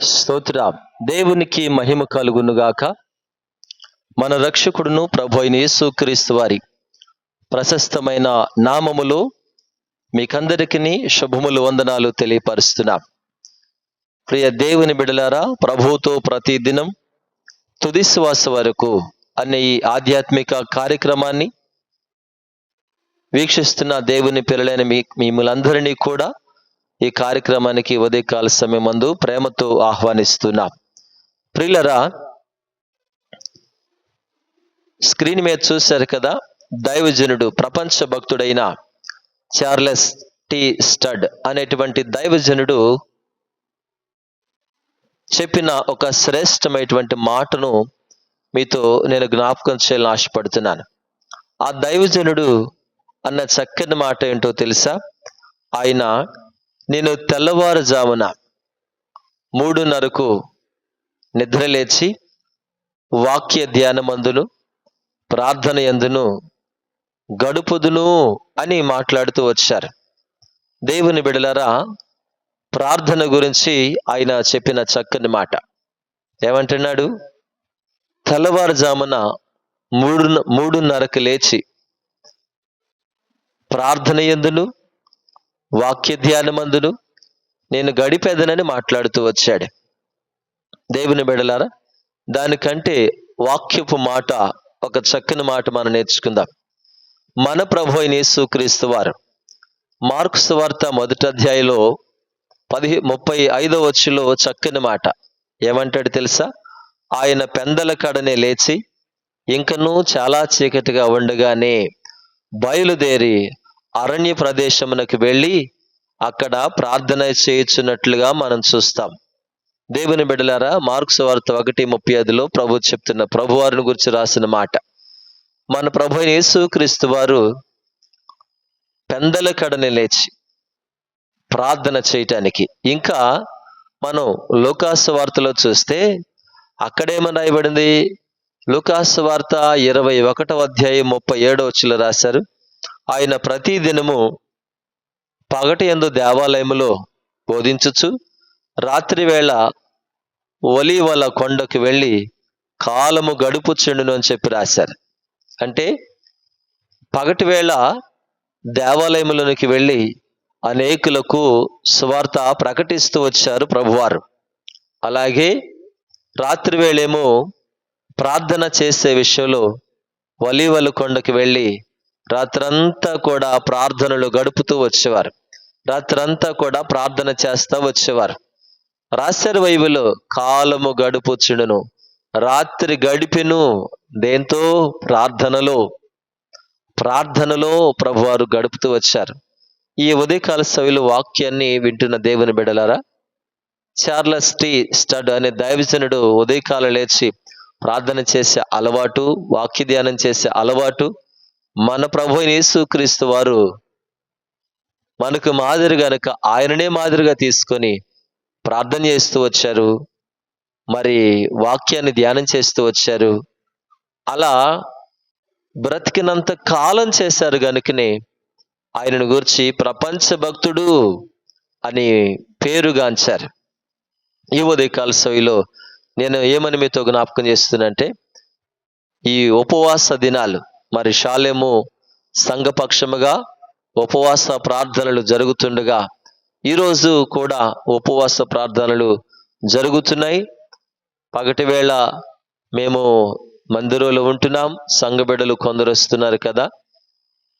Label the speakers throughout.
Speaker 1: స్తోత్ర దేవునికి మహిమ కలుగునుగాక. మన రక్షకుడును ప్రభు అయిన యేసుక్రీస్తు వారి ప్రశస్తమైన నామములు మీకందరికీ శుభములు వందనాలు తెలియపరుస్తున్నాం. ప్రియ దేవుని బిడలారా ప్రభువుతో ప్రతి దినం తుది శ్వాస వరకు అనే ఈ ఆధ్యాత్మిక కార్యక్రమాన్ని వీక్షిస్తున్న దేవుని పిల్లలైన మీ మిమ్మల్ందరినీ కూడా ఈ కార్యక్రమానికి ఉదయకాల సమయం ముందు ప్రేమతో ఆహ్వానిస్తున్నాం. ప్రియులరా స్క్రీన్ మీద చూశారు కదా దైవజనుడు ప్రపంచ భక్తుడైన చార్లెస్ టి. స్టడ్ అనేటువంటి దైవజనుడు చెప్పిన ఒక శ్రేష్టమైనటువంటి మాటను మీతో నేను జ్ఞాపకం చేయాలని ఆశపడుతున్నాను. ఆ దైవజనుడు అన్న చక్కని మాట ఏంటో తెలుసా? ఆయన నేను తెల్లవారుజామున మూడున్నరకు నిద్రలేచి వాక్య ధ్యానమందును ప్రార్థన ఎందును గడుపుదును అని మాట్లాడుతూ వచ్చారు. దేవుని బిడలరా ప్రార్థన గురించి ఆయన చెప్పిన చక్కని మాట. ఏమంటున్నాడు? తెల్లవారుజామున మూడు మూడున్నరకు లేచి ప్రార్థన ఎందును వాక్య ధ్యానమందును నేను గడిపెదనని మాట్లాడుతూ వచ్చాడు. దేవుని బిడలారా దానికంటే వాక్యపు మాట ఒక చక్కని మాట మనం నేర్చుకుందాం. మన ప్రభు అయిన యేసుక్రీస్తు వారు మార్కు సువార్త మొదటి అధ్యాయంలో పది ముప్పై ఐదో వచ్చులో చక్కని మాట. ఏమంటాడు తెలుసా? ఆయన పెందల కడనే లేచి ఇంకనూ చాలా చీకటిగా ఉండగానే బయలుదేరి అరణ్య ప్రదేశమునకు వెళ్ళి అక్కడ ప్రార్థన చేయుచున్నట్లుగా మనం చూస్తాం. దేవుని బిడలారా మార్క్స్ వార్త ఒకటి ముప్పై ఐదులో ప్రభు చెప్తున్న ప్రభు వారిని గురించి రాసిన మాట. మన ప్రభు యేసు క్రీస్తు వారు పెందల కడని లేచి ప్రార్థన చేయటానికి. ఇంకా మనం లోకాసు వార్తలో చూస్తే అక్కడేమని రాయబడింది? లూకాసు వార్త ఇరవై ఒకటవ అధ్యాయం ముప్పై ఏడో వచ్చిలో రాశారు. ఆయన ప్రతి దినము పగటి ఎందు దేవాలయములో బోధించుచు రాత్రివేళ ఒలీవల కొండకు వెళ్ళి కాలము గడుపుచుండును అని చెప్పి రాశారు. అంటే పగటి వేళ దేవాలయములోనికి వెళ్ళి అనేకులకు సువార్త ప్రకటిస్తూ వచ్చారు ప్రభువారు. అలాగే రాత్రి వేళేమో ప్రార్థన చేసే విషయంలో వలీవలు కొండకి వెళ్ళి రాత్రంతా కూడా ప్రార్థనలు గడుపుతూ వచ్చేవారు. రాత్రంతా కూడా ప్రార్థన చేస్తూ వచ్చేవారు. రాశారు వైవులో కాలము గడుపుచుడును. రాత్రి గడిపెను దేంతో? ప్రార్థనలో. ప్రార్థనలో ప్రభువారు గడుపుతూ వచ్చారు. ఈ ఉదయకాల సవిలు వాక్యాన్ని వింటున్న దేవుని బిడలారా చార్లస్ టీ. స్టడ్ అనే దైవజనుడు ఉదయకాల లేచి ప్రార్థన చేసే అలవాటు వాక్య ధ్యానం చేసే అలవాటు మన ప్రభు యేసుక్రీస్తు వారు మనకు మాదిరి గనుక ఆయననే మాదిరిగా తీసుకొని ప్రార్థన చేస్తూ వచ్చారు. మరి వాక్యాన్ని ధ్యానం చేస్తూ వచ్చారు. అలా బ్రతికినంత కాలం చేశారు గనుకనే ఆయనను గురించి ప్రపంచ భక్తుడు అని పేరుగాంచారు. ఈ ఉదయకాల సవిలో నేను ఏమని మీతో జ్ఞాపకం చేస్తున్నంటే ఈ ఉపవాస దినాలు మరి శాలేము సంఘపక్షముగా ఉపవాస ప్రార్థనలు జరుగుతుండగా ఈరోజు కూడా ఉపవాస ప్రార్థనలు జరుగుతున్నాయి. పగటి వేళ మేము మందిరంలో ఉంటున్నాం సంఘబిడ్డలు కొందరు వస్తున్నారు కదా.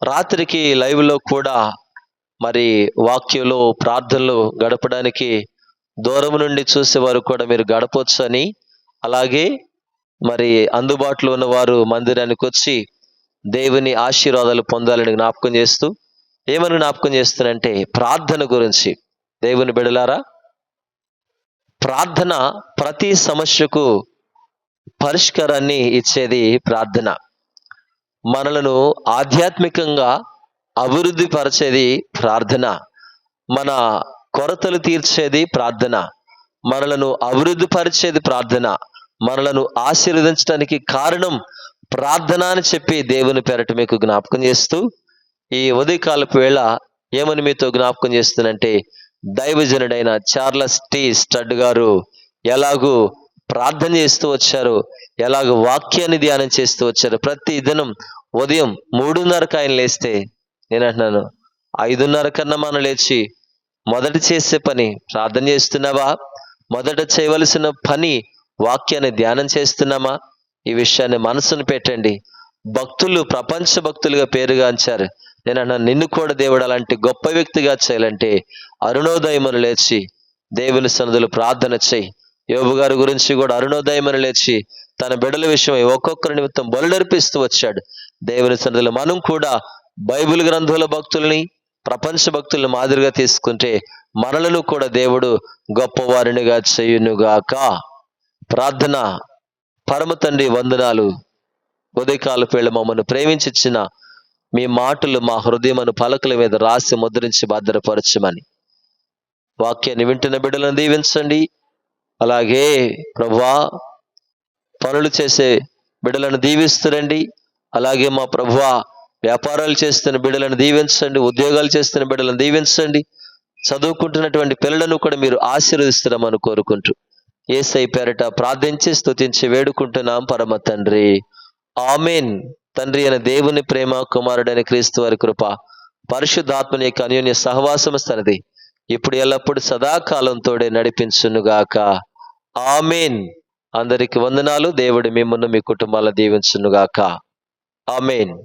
Speaker 1: రాత్రికి లైవ్లో కూడా మరి వాక్యంలో ప్రార్థనలు గడపడానికి దూరం నుండి చూసేవారు కూడా మీరు గడపవచ్చు అని అలాగే మరి అందుబాటులో ఉన్నవారు మందిరానికి వచ్చి దేవుని ఆశీర్వాదాలు పొందాలని జ్ఞాపకం చేస్తూ ఏమని జ్ఞాపకం చేస్తున్నంటే ప్రార్థన గురించి. దేవుని బిడలారా ప్రార్థన ప్రతి సమస్యకు పరిష్కారాన్ని ఇచ్చేది ప్రార్థన. మనలను ఆధ్యాత్మికంగా అభివృద్ధి పరిచేది ప్రార్థన. మన కొరతలు తీర్చేది ప్రార్థన. మనలను అభివృద్ధి పరిచేది ప్రార్థన. మనలను ఆశీర్వదించడానికి కారణం ప్రార్థన అని చెప్పి దేవుని పేరట మీకు జ్ఞాపకం చేస్తూ ఈ ఉదయకాలపు వేళ ఏమని మీతో జ్ఞాపకం చేస్తుందంటే దైవజనుడైన చార్లస్ టీ స్టడ్ గారు ఎలాగూ ప్రార్థన చేస్తూ వచ్చారు ఎలాగ వాక్యాన్ని ధ్యానం చేస్తూ వచ్చారు. ప్రతి దినం ఉదయం మూడున్నరకు ఆయన లేస్తే నేను అంటున్నాను ఐదున్నర కన్నా మనం లేచి మొదట చేసే పని ప్రార్థన చేస్తున్నావా? మొదట చేయవలసిన పని వాక్యాన్ని ధ్యానం చేస్తున్నామా? ఈ విషయాన్ని మనసును పెట్టండి. భక్తులు ప్రపంచ భక్తులుగా పేరుగాంచారు నేను నిన్ను కూడా దేవుడు అలాంటి గొప్ప వ్యక్తిగా చేయాలంటే అరుణోదయమును లేచి దేవుని సన్నిధులు ప్రార్థన చేయి. యోబు గారి గురించి కూడా అరుణోదయమును లేచి తన బిడల విషయమై ఒక్కొక్కరి నిమిత్తం బలుడర్పిస్తూ వచ్చాడు. దేవుని సన్నిధులు మనం కూడా బైబిల్ గ్రంథుల భక్తుల్ని ప్రపంచ భక్తుల్ని మాదిరిగా తీసుకుంటే మనలను కూడా దేవుడు గొప్పవారినిగా చేయునుగాక. ప్రార్థన పరమ తండ్రి వందనాలు. ఉదయకాల పేళ్ళ మమ్మల్ని ప్రేమించిచ్చిన మీ మాటలు మా హృదయమును పలకల మీద రాసి ముద్రించి భద్రపరచమని. వాక్యాన్ని వింటున్న బిడ్డలను దీవించండి. అలాగే ప్రభా పనులు చేసే బిడ్డలను దీవిస్తురండి. అలాగే మా ప్రభువా వ్యాపారాలు చేస్తున్న బిడ్డలను దీవించండి. ఉద్యోగాలు చేస్తున్న బిడ్డలను దీవించండి. చదువుకుంటున్నటువంటి పిల్లలను కూడా మీరు ఆశీర్వదిస్తున్నామని కోరుకుంటూ ఏసై పేరట ప్రార్థించి స్తుతించి వేడుకుంటున్నాం పరమ తండ్రి. ఆమెన్. తండ్రి అయిన దేవుని ప్రేమ కుమారుడైన క్రీస్తు వారి కృప పరిశుద్ధాత్మని యొక్క అన్యోన్య సహవాసం సరిది ఇప్పుడు ఎల్లప్పుడు సదాకాలంతోడే నడిపించునుగాక. ఆమెన్. అందరికి వందనాలు. దేవుడు మిమ్మల్ని మీ కుటుంబాల దీవించునుగాక. ఆమెన్.